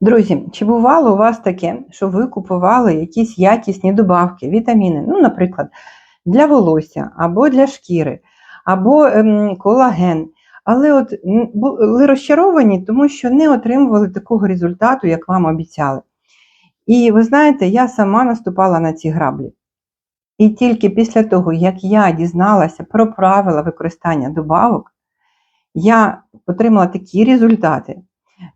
Друзі, чи бувало у вас таке, що ви купували якісь якісні добавки, вітаміни, ну, наприклад, для волосся або для шкіри, або ем, колаген, але от були розчаровані, тому що не отримували такого результату, як вам обіцяли. І ви знаєте, я сама наступала на ці граблі. І тільки після того, як я дізналася про правила використання добавок, я отримала такі результати.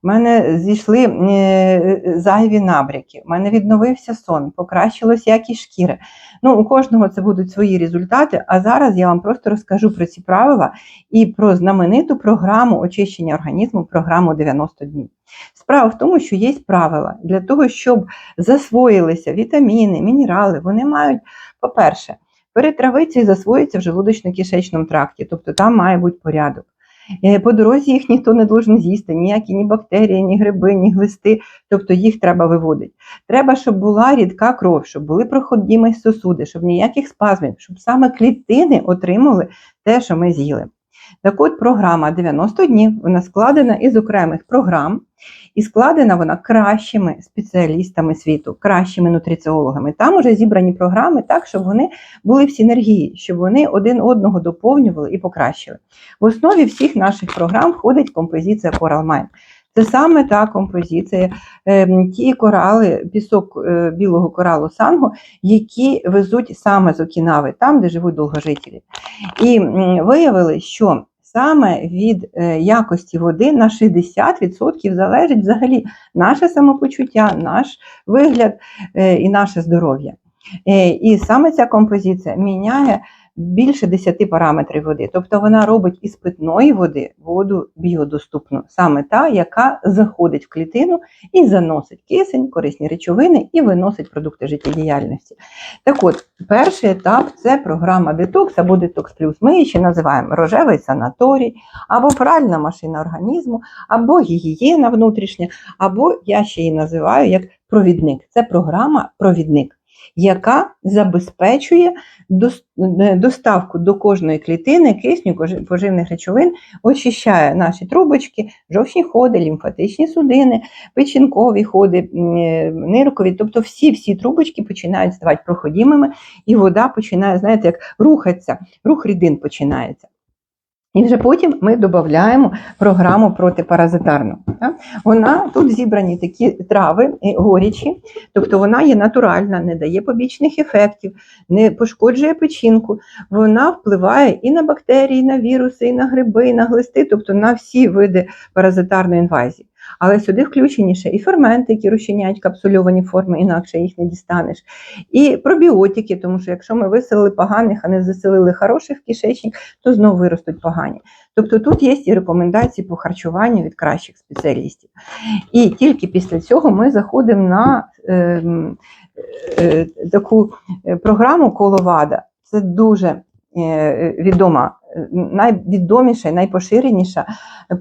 У мене зійшли е, зайві набряки, в мене відновився сон, покращилась якість шкіри. Ну, у кожного це будуть свої результати. А зараз я вам просто розкажу про ці правила і про знамениту програму очищення організму, програму 90 днів. Справа в тому, що є правила для того, щоб засвоїлися вітаміни, мінерали, вони мають, по-перше, перетравитися і засвоїться в желудочно-кишечному тракті, тобто там має бути порядок. Е, По дорозі їх ніхто не должен з'їсти, ніякі ні бактерії, ні гриби, ні глисти, тобто їх треба виводити. Треба, щоб була рідка кров, щоб були проходімі сосуди, щоб ніяких спазмів, щоб саме клітини отримали те, що ми з'їли. Так от програма 90 днів вона складена із окремих програм, і складена вона кращими спеціалістами світу, кращими нутриціологами. Там уже зібрані програми так, щоб вони були в синергії, щоб вони один одного доповнювали і покращили. В основі всіх наших програм входить композиція Coral Mine. Це саме та композиція, е, ті корали, пісок е, білого коралу сангу, які везуть саме з Окінави, там, де живуть довгожителі. І виявили, що саме від е, якості води на 60% залежить взагалі наше самопочуття, наш вигляд е, і наше здоров'я. І саме ця композиція міняє більше 10 параметрів води. Тобто вона робить із питної води воду біодоступну, саме та, яка заходить в клітину і заносить кисень, корисні речовини і виносить продукти життєдіяльності. Так от, перший етап це програма детокс або детокс плюс. Ми її ще називаємо рожевий санаторій, або пральна машина організму, або гігієна внутрішня, або я ще її називаю як провідник. Це програма провідник яка забезпечує е, доставку до кожної клітини кисню, поживних речовин, очищає наші трубочки, жовчні ходи, лімфатичні судини, печінкові ходи, е, ниркові. Тобто всі-всі трубочки починають ставати проходимими, і вода починає, знаєте, як рухатися, рух рідин починається. І вже потім ми додаємо програму протипаразитарну. Вона тут зібрані такі трави горячі, тобто вона є натуральна, не дає побічних ефектів, не пошкоджує печінку. Вона впливає і на бактерії, і на віруси, і на гриби, і на глисти, тобто на всі види паразитарної інвазії. Але сюди включені ще і ферменти, які розчиняють капсульовані форми, інакше їх не дістанеш. І пробіотики, тому що якщо ми виселили поганих, а не заселили хороших в кишечник, то знову виростуть погані. Тобто тут є і рекомендації по харчуванню від кращих спеціалістів. І тільки після цього ми заходимо на ем, е, таку е, програму Коловада. Це дуже е, відома, е, найвідоміша і найпоширеніша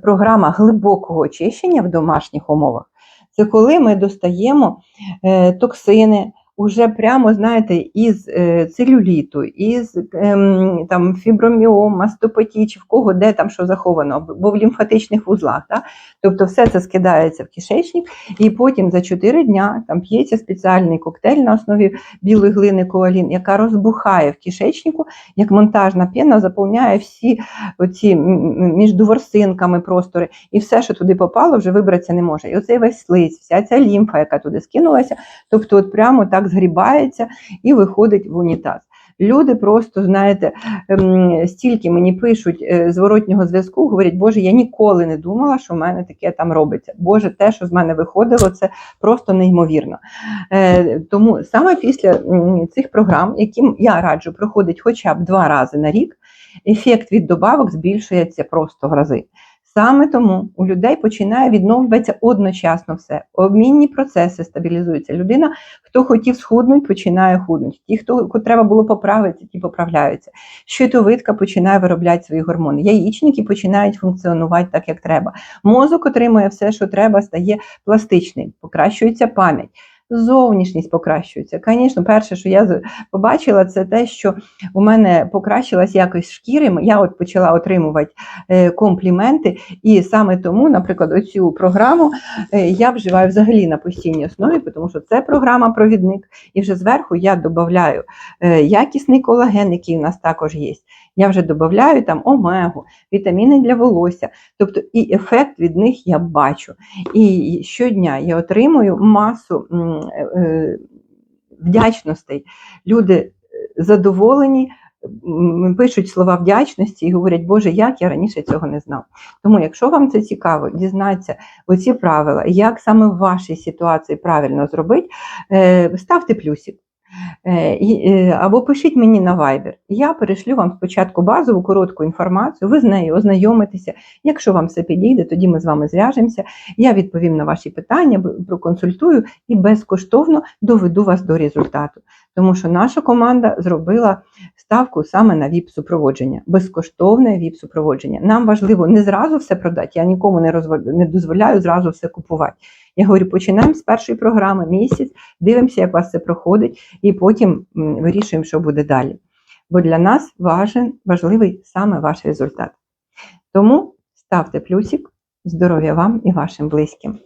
програма глибокого очищення в домашніх умовах. Це коли ми достаємо е, токсини, уже прямо, знаєте, із е, целюліту, із ем, там, фіброміом, мастопатії, чи в кого де там що заховано, бо в лімфатичних вузлах. Да? Тобто все це скидається в кишечник, і потім за 4 дня там п'ється спеціальний коктейль на основі білої глини коалін, яка розбухає в кишечнику, як монтажна пена, заповняє всі оці між ворсинками простори, і все, що туди попало, вже вибратися не може. І оцей весь слиз, вся ця лімфа, яка туди скинулася, тобто от прямо так згрібається і виходить в унітаз. Люди просто, знаєте, ем, стільки мені пишуть е, зворотнього зв'язку, говорять, Боже, я ніколи не думала, що в мене таке там робиться. Боже, те, що з мене виходило, це просто неймовірно. Е, Тому саме після цих програм, яким я раджу проходить хоча б два рази на рік, ефект від добавок збільшується просто в рази. Саме тому у людей починає відновлюватися одночасно все. Обмінні процеси стабілізуються. Людина, хто хотів схуднути, починає худнути. Ті, хто треба було поправити, ті поправляються. Щитовидка починає виробляти свої гормони. Яєчники починають функціонувати так, як треба. Мозок отримує все, що треба, стає пластичним, покращується пам'ять. Зовнішність покращується. Звісно, перше, що я побачила, це те, що у мене покращилась якість шкіри. Я от почала отримувати е, компліменти, і саме тому, наприклад, оцю програму е, я вживаю взагалі на постійній основі, тому що це програма-провідник, і вже зверху я додаю е, якісний колаген, який у нас також є. Я вже додаю там омегу, вітаміни для волосся. Тобто і ефект від них я бачу. І щодня я отримую масу е, вдячностей. Люди е, задоволені, пишуть слова вдячності і говорять, Боже, як я раніше цього не знав. Тому, якщо вам це цікаво, дізнатися оці правила, як саме в вашій ситуації правильно зробити, е, ставте плюсик. Е, е, Або пишіть мені на Viber. Я перешлю вам спочатку базову коротку інформацію, ви з нею ознайомитеся. Якщо вам все підійде, тоді ми з вами зв'яжемося. Я відповім на ваші питання, проконсультую і безкоштовно доведу вас до результату. Тому що наша команда зробила ставку саме на ВІП-супроводження, безкоштовне ВІП-супроводження. Нам важливо не зразу все продати, я нікому не, розв- не дозволяю зразу все купувати. Я говорю, починаємо з першої програми місяць, дивимося, як у вас це проходить, і потім вирішуємо, що буде далі. Бо для нас важен, важливий саме ваш результат. Тому ставте плюсик, здоров'я вам і вашим близьким.